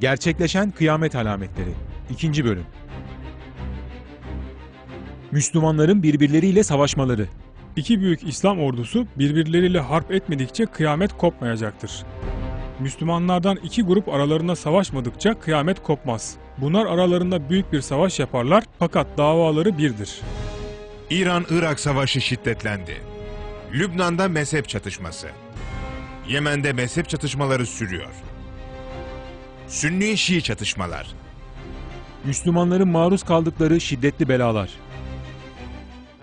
Gerçekleşen kıyamet alametleri. 2. bölüm. Müslümanların birbirleriyle savaşmaları. İki büyük İslam ordusu birbirleriyle harp etmedikçe kıyamet kopmayacaktır. Müslümanlardan iki grup aralarında savaşmadıkça kıyamet kopmaz. Bunlar aralarında büyük bir savaş yaparlar fakat davaları birdir. İran-Irak savaşı şiddetlendi. Lübnan'da mezhep çatışması. Yemen'de mezhep çatışmaları sürüyor. Sünni-Şii çatışmalar. Müslümanların maruz kaldıkları şiddetli belalar.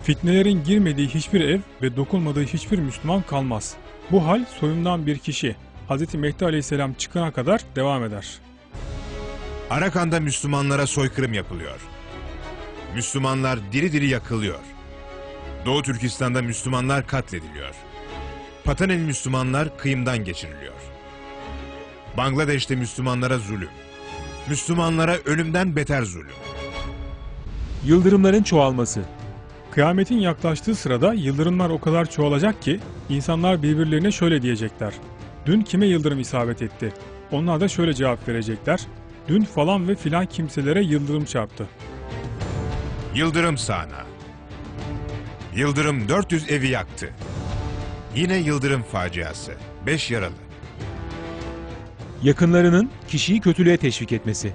Fitnelerin girmediği hiçbir ev ve dokunmadığı hiçbir Müslüman kalmaz. Bu hal soyundan bir kişi Hz. Mehdi Aleyhisselam çıkana kadar devam eder. Arakan'da Müslümanlara soykırım yapılıyor. Müslümanlar diri diri yakılıyor. Doğu Türkistan'da Müslümanlar katlediliyor. Patanel Müslümanlar kıyımdan geçiriliyor. Bangladeş'te Müslümanlara zulüm. Müslümanlara ölümden beter zulüm. Yıldırımların çoğalması. Kıyametin yaklaştığı sırada yıldırımlar o kadar çoğalacak ki insanlar birbirlerine şöyle diyecekler. Dün kime yıldırım isabet etti? Onlar da şöyle cevap verecekler. Dün falan ve filan kimselere yıldırım çarptı. Yıldırım sağana. Yıldırım 400 evi yaktı. Yine yıldırım faciası. 5 yaralı. Yakınlarının kişiyi kötülüğe teşvik etmesi.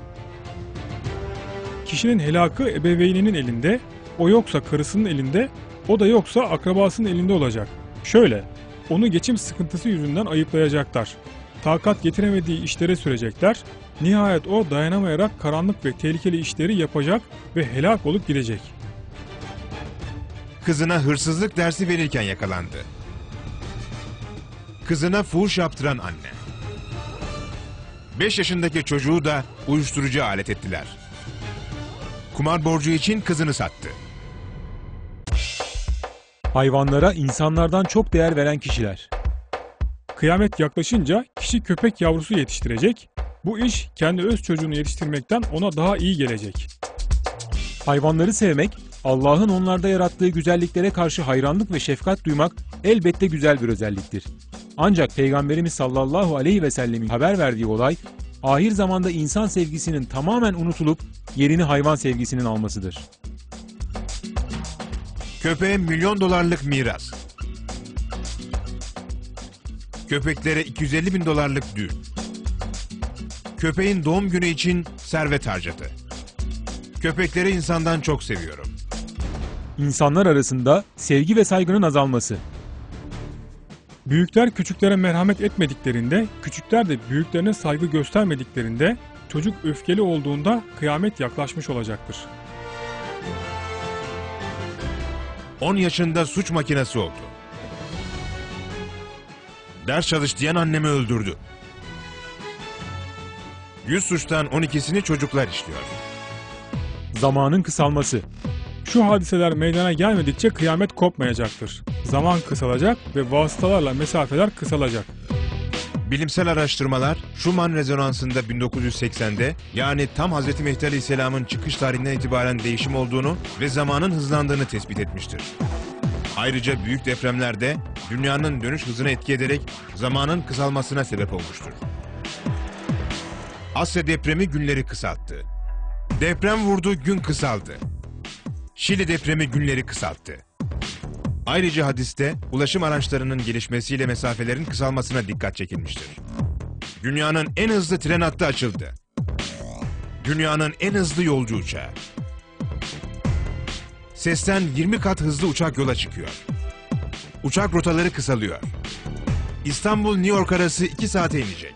Kişinin helakı ebeveyninin elinde, o yoksa karısının elinde, o da yoksa akrabasının elinde olacak. Şöyle, onu geçim sıkıntısı yüzünden ayıplayacaklar. Takat getiremediği işlere sürecekler. Nihayet o dayanamayarak karanlık ve tehlikeli işleri yapacak ve helak olup gidecek. Kızına hırsızlık dersi verirken yakalandı. Kızına fuhuş yaptıran anne. 5 yaşındaki çocuğu da uyuşturucu alet ettiler. Kumar borcu için kızını sattı. Hayvanlara insanlardan çok değer veren kişiler. Kıyamet yaklaşınca kişi köpek yavrusu yetiştirecek. Bu iş kendi öz çocuğunu yetiştirmekten ona daha iyi gelecek. Hayvanları sevmek, Allah'ın onlarda yarattığı güzelliklere karşı hayranlık ve şefkat duymak elbette güzel bir özelliktir. Ancak Peygamberimiz sallallahu aleyhi ve sellemin haber verdiği olay, ahir zamanda insan sevgisinin tamamen unutulup yerini hayvan sevgisinin almasıdır. Köpeğe milyon dolarlık miras. Köpeklere 250 bin dolarlık düğün. Köpeğin doğum günü için servet harcadı. Köpekleri insandan çok seviyorum. İnsanlar arasında sevgi ve saygının azalması. Büyükler küçüklere merhamet etmediklerinde, küçükler de büyüklerine saygı göstermediklerinde, çocuk öfkeli olduğunda kıyamet yaklaşmış olacaktır. 10 yaşında suç makinesi oldu. Ders çalış diyen annemi öldürdü. 100 suçtan 12'sini çocuklar işliyor. Zamanın kısalması. Şu hadiseler meydana gelmedikçe kıyamet kopmayacaktır. Zaman kısalacak ve vasıtalarla mesafeler kısalacak. Bilimsel araştırmalar Schumann rezonansında 1980'de yani tam Hz. Mehdi Aleyhisselam'ın çıkış tarihinden itibaren değişim olduğunu ve zamanın hızlandığını tespit etmiştir. Ayrıca büyük depremlerde dünyanın dönüş hızına etki ederek zamanın kısalmasına sebep olmuştur. Asya depremi günleri kısalttı. Deprem vurdu gün kısaldı. Şili depremi günleri kısalttı. Ayrıca hadiste ulaşım araçlarının gelişmesiyle mesafelerin kısalmasına dikkat çekilmiştir. Dünyanın en hızlı tren hattı açıldı. Dünyanın en hızlı yolcu uçağı. Sesten 20 kat hızlı uçak yola çıkıyor. Uçak rotaları kısalıyor. İstanbul-New York arası 2 saate inecek.